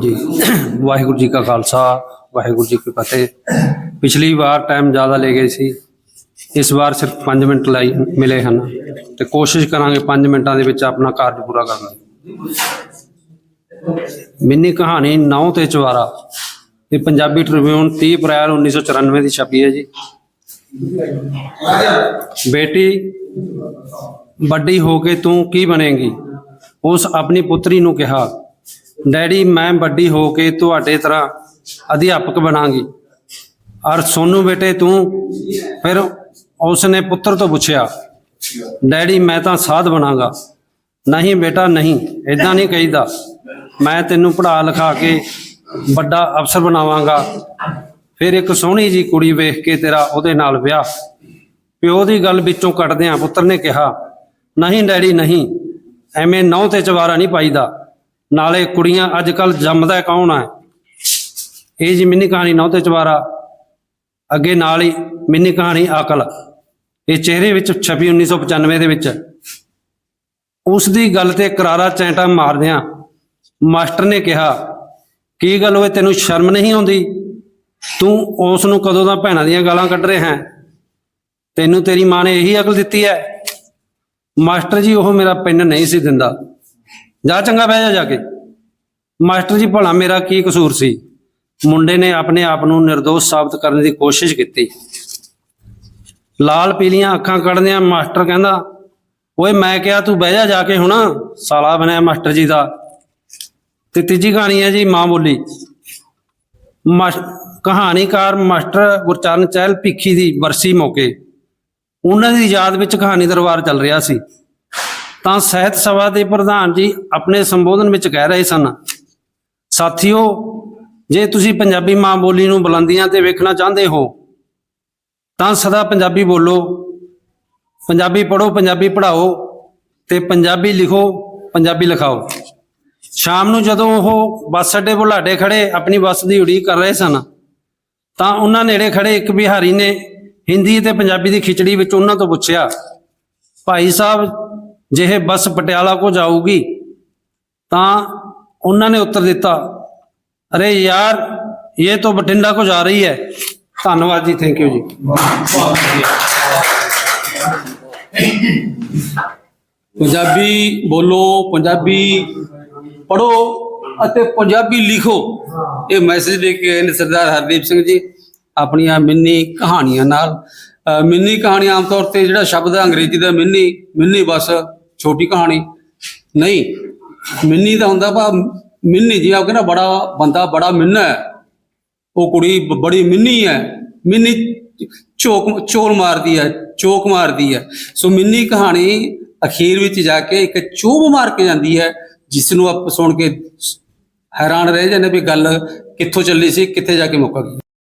ਜੀ। ਵਾਹਿਗੁਰੂ ਜੀ ਕਾ ਖਾਲਸਾ, ਵਾਹਿਗੁਰੂ ਜੀ ਕੀ ਫਤਿਹ। ਪਿਛਲੀ ਵਾਰ ਟਾਈਮ ਜ਼ਿਆਦਾ ਲੈ ਗਏ ਸੀ। ਇਸ ਵਾਰ ਸਿਰਫ 5 ਮਿੰਟ ਲਈ ਮਿਲੇ ਹਨ। ਤੇ ਕੋਸ਼ਿਸ਼ ਕਰਾਂਗੇ 5 ਮਿੰਟਾਂ ਦੇ ਵਿੱਚ ਆਪਣਾ ਕਾਰਜ ਪੂਰਾ ਕਰਨ ਦੀ। ਮਿੰਨੀ ਕਹਾਣੀ ਨੌ ਤੇ ਚਵਾਰਾ। ਇਹ ਪੰਜਾਬੀ ਟ੍ਰਿਬਿਊਨ 30 ਅਪ੍ਰੈਲ 1994 ਦੀ ਛਪੀ ਹੈ ਜੀ। ਬੇਟੀ, ਵੱਡੀ ਹੋ ਕੇ ਤੂੰ ਕੀ ਬਣੇਗੀ? ਉਸ ਆਪਣੀ ਪੁੱਤਰੀ ਨੂੰ ਕਿਹਾ ਡੈਡੀ, ਮੈਂ ਵੱਡੀ ਹੋ ਕੇ ਤੁਹਾਡੇ ਤਰ੍ਹਾਂ ਅਧਿਆਪਕ ਬਣਾਂਗੀ। ਔਰ ਸੋਨੂ ਬੇਟੇ ਤੂੰ ਫਿਰ ਉਸਨੇ ਪੁੱਤਰ ਤੋਂ ਪੁੱਛਿਆ, ਡੈਡੀ, ਮੈਂ ਤਾਂ ਸਾਧ ਬਣਾਂਗਾ। ਨਹੀਂ ਬੇਟਾ, ਨਹੀਂ ਇਦਾਂ ਨਹੀਂ ਕਹੀਦਾ। ਮੈਂ ਤੈਨੂੰ ਪੜ੍ਹਾ ਲਿਖਾ ਕੇ ਵੱਡਾ ਅਫਸਰ ਬਣਾਵਾਂਗਾ। ਫਿਰ ਇੱਕ ਸੋਹਣੀ ਜੀ ਕੁੜੀ ਵੇਖ ਕੇ ਤੇਰਾ ਉਹਦੇ ਨਾਲ ਵਿਆਹ। ਪਿਓ ਦੀ ਗੱਲ ਵਿੱਚੋਂ ਕੱਢਦਿਆਂ ਪੁੱਤਰ ਨੇ ਕਿਹਾ, ਨਹੀਂ ਡੈਡੀ, ਨਹੀਂ, ਐਵੇਂ ਨੌ ਤੇ ਚਵਾਰਾ ਨਹੀਂ ਪਾਈਦਾ। ਨਾਲੇ ਕੁੜੀਆਂ ਅੱਜ ਕੱਲ ਜੰਮਦਾ ਕੌਣ ਹੈ ਇਹ ਜੀ ਮਿੰਨੀ ਕਹਾਣੀ ਨੌ ਤੇ ਚਵਾਰਾ। ਅੱਗੇ ਨਾਲ ਹੀ ਮਿੰਨੀ ਕਹਾਣੀ ਅਕਲ। ਇਹ ਚਿਹਰੇ ਵਿੱਚ ਛਪੀ 1995 ਦੇ ਵਿੱਚ। ਉਸ ਦੀ ਗੱਲ ਤੇ ਕਰਾਰਾ ਚੈਂਟਾ ਮਾਰਦਿਆਂ ਮਾਸਟਰ ਨੇ ਕਿਹਾ, ਕੀ ਗੱਲ ਓਏ, ਤੈਨੂੰ ਸ਼ਰਮ ਨਹੀਂ ਆਉਂਦੀ? ਤੂੰ ਉਸ ਨੂੰ ਕਦੋਂ ਦਾ ਭੈਣਾਂ ਦੀਆਂ ਗਾਲਾਂ ਕੱਢ ਰਿਹਾ ਹੈ? ਤੈਨੂੰ ਤੇਰੀ ਮਾਂ ਨੇ ਇਹੀ ਅਕਲ ਦਿੱਤੀ ਹੈ? ਮਾਸਟਰ ਜੀ, ਉਹ ਮੇਰਾ ਪੈਨ ਨਹੀਂ ਸੀ ਦਿੰਦਾ। ਜਾ ਚੰਗਾ ਬਹਿ ਜਾ ਜਾ ਕੇ। ਮਾਸਟਰ ਜੀ, ਭਲਾ ਮੇਰਾ ਕੀ ਕਸੂਰ ਸੀ? ਮੁੰਡੇ ਨੇ ਆਪਣੇ ਆਪ ਨੂੰ નિર્ਦੋਸ਼ ਸਾਬਤ ਕਰਨ ਦੀ ਕੋਸ਼ਿਸ਼ ਕੀਤੀ। ਲਾਲ ਪੀਲੀਆਂ ਅੱਖਾਂ ਕੱਢਦਿਆਂ ਮਾਸਟਰ ਕਹਿੰਦਾ, ਓਏ, ਮੈਂ ਕਿਹਾ ਤੂੰ ਬਹਿ ਜਾ ਜਾ ਕੇ ਹੁਣ। ਸਾਲਾ ਬਣਿਆ ਮਾਸਟਰ ਜੀ ਦਾ। ਤੇ ਤੀਜੀ ਕਹਾਣੀ ਹੈ ਜੀ, ਮਾਂ ਬੋਲੀ। ਮਾਸ- ਕਹਾਣੀਕਾਰ ਮਾਸਟਰ ਗੁਰਚਰਨ ਚਹਿਲ ਭਿੱਖੀ ਦੀ ਵਰਸੀ ਮੌਕੇ। ਉਹਨਾਂ ਦੀ ਯਾਦ ਵਿੱਚ ਕਹਾਣੀ ਦਰਬਾਰ ਚੱਲ ਰਿਹਾ ਸੀ। ਤਾਂ ਸਾਹਿਤ ਸਭਾ ਦੇ ਪ੍ਰਧਾਨ ਜੀ ਆਪਣੇ ਸੰਬੋਧਨ ਵਿੱਚ ਕਹਿ ਰਹੇ ਸਨ, ਸਾਥੀਓ, ਜੇ ਤੁਸੀਂ ਪੰਜਾਬੀ ਮਾਂ ਬੋਲੀ ਨੂੰ ਬੁਲੰਦੀਆਂ ਤੇ ਵੇਖਣਾ ਚਾਹੁੰਦੇ ਹੋ, ਤਾਂ ਸਦਾ ਪੰਜਾਬੀ ਬੋਲੋ, ਪੰਜਾਬੀ ਪੜ੍ਹੋ, ਪੰਜਾਬੀ ਪੜ੍ਹਾਓ ਤੇ ਪੰਜਾਬੀ ਲਿਖੋ, ਪੰਜਾਬੀ ਲਿਖਾਓ। ਸ਼ਾਮ ਨੂੰ ਜਦੋਂ ਉਹ ਬੱਸ ਅੱਡੇ ਬੁਲਾਡੇ ਖੜੇ ਆਪਣੀ ਬੱਸ ਦੀ ਉਡੀਕ ਕਰ ਰਹੇ ਸਨ, ਤਾਂ ਉਹਨਾਂ ਨੇੜੇ ਖੜੇ ਇੱਕ ਬਿਹਾਰੀ ਨੇ ਹਿੰਦੀ ਤੇ ਪੰਜਾਬੀ ਦੀ ਖਿਚੜੀ ਵਿੱਚ ਉਹਨਾਂ ਤੋਂ ਪੁੱਛਿਆ, ਭਾਈ ਸਾਹਿਬ ਜੇ ਇਹ ਬੱਸ ਪਟਿਆਲਾ ਕੋ ਜਾਊਗੀ, ਤਾਂ ਉਹਨਾਂ ਨੇ ਉੱਤਰ ਦਿੱਤਾ, ਅਰੇ ਯਾਰ, ਇਹ ਤਾਂ ਬਠਿੰਡਾ ਕੋ ਜਾ ਰਹੀ ਹੈ। ਧੰਨਵਾਦ ਜੀ ਥੈਂਕ ਯੂ ਜੀ। ਪੰਜਾਬੀ ਬੋਲੋ, ਪੰਜਾਬੀ ਪੜੋ ਅਤੇ ਪੰਜਾਬੀ ਲਿਖੋ। ਇਹ ਮੈਸੇਜ ਦੇ ਕੇ ਆਏ ਨੇ ਸਰਦਾਰ ਹਰਦੀਪ ਸਿੰਘ ਜੀ, ਆਪਣੀਆਂ ਮਿੰਨੀ ਕਹਾਣੀਆਂ ਨਾਲ। ਮਿੰਨੀ ਕਹਾਣੀ ਆਮ ਤੌਰ ਤੇ ਜਿਹੜਾ ਸ਼ਬਦ ਹੈ ਅੰਗਰੇਜ਼ੀ ਦਾ, ਮਿੰਨੀ ਮਿੰਨੀ ਬਸ। ਛੋਟੀ ਕਹਾਣੀ। ਨਹੀਂ, ਮਿੰਨੀ ਦਾ ਹੁੰਦਾ ਭਾ ਮਿੰਨੀ ਜੀ ਆਪ ਕਹਿੰਦਾ ਬੜਾ ਬੰਦਾ ਬੜਾ ਮਿੰਨਾ ਹੈ। ਉਹ ਕੁੜੀ ਬ- ਬੜੀ ਮਿੰਨੀ ਹੈ। ਮਿੰਨੀ ਚੋਕ, ਚੋਲ ਮਾਰਦੀ ਹੈ, ਚੋਕ ਮਾਰਦੀ ਹੈ। ਸੋ ਮਿੰਨੀ ਕਹਾਣੀ ਅਖੀਰ ਵਿੱਚ ਜਾ ਕੇ ਇੱਕ ਚੋਬ ਮਾਰ ਕੇ ਜਾਂਦੀ ਹੈ ਜਿਸ ਨੂੰ ਆਪ ਸੁਣ ਕੇ ਹੈਰਾਨ ਰਹਿ ਜਾਂਦੇ ਵੀ ਗੱਲ ਕਿੱਥੋਂ ਚੱਲੀ ਸੀ, ਕਿੱਥੇ ਜਾ ਕੇ ਮੁੱਕ ਗਈ।